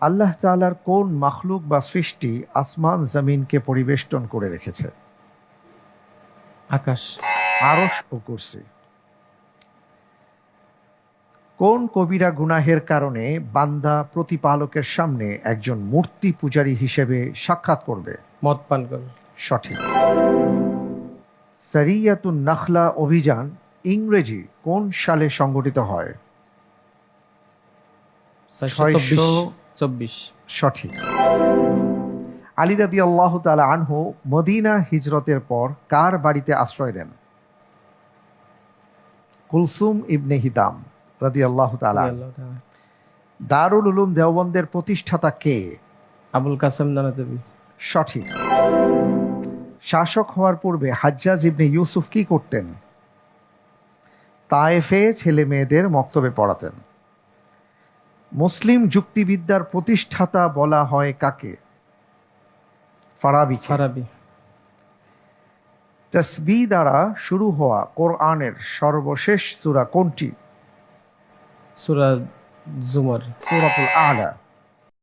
আল্লাহ তাআলার কোন মাখলুক বা সৃষ্টি আসমান জমিনকে পরিবেষ্টন করে রেখেছে? আকাশ। আরশ ও কুরসি। কোন কবিরা গুনাহের কারণে বান্দা প্রতিপালকের সামনে একজন মূর্তি পূজারী হিসেবে সাক্ষাৎ করবে? মদ পান সঠিক। সারিয়াতুন নাখলা অভিযান ইংরেজি কোন সালে সংগঠিত হয়? ছয়শো চব্বিশ। সঠিক। আলী রাদি আল্লাহ তালা আনহু মদিনা হিজরতের পর কার বাড়িতে আশ্রয় নেন? কুলসুম ইবনে হিদাম রাদি আল্লাহ তালা দারুল উলুম দেওবন্দের প্রতিষ্ঠাতা কে? আবুল কাসেম নানাতবি সঠিক। শাসক হওয়ার পূর্বে হাজ্জাজ ইবনে ইউসুফ কি করতেন? তায়েফে ছেলে মেয়েদের মক্তবে পড়াতেন। মুসলিম যুক্তিবিদ্যার প্রতিষ্ঠাতা বলা হয় কাকে? ফারাবি ফারাবি। তসবি দ্বারা শুরু হওয়া কোরআনের সর্বশেষ সুরা কোনটি? সুরা জুমর। সুরাতুল আলা।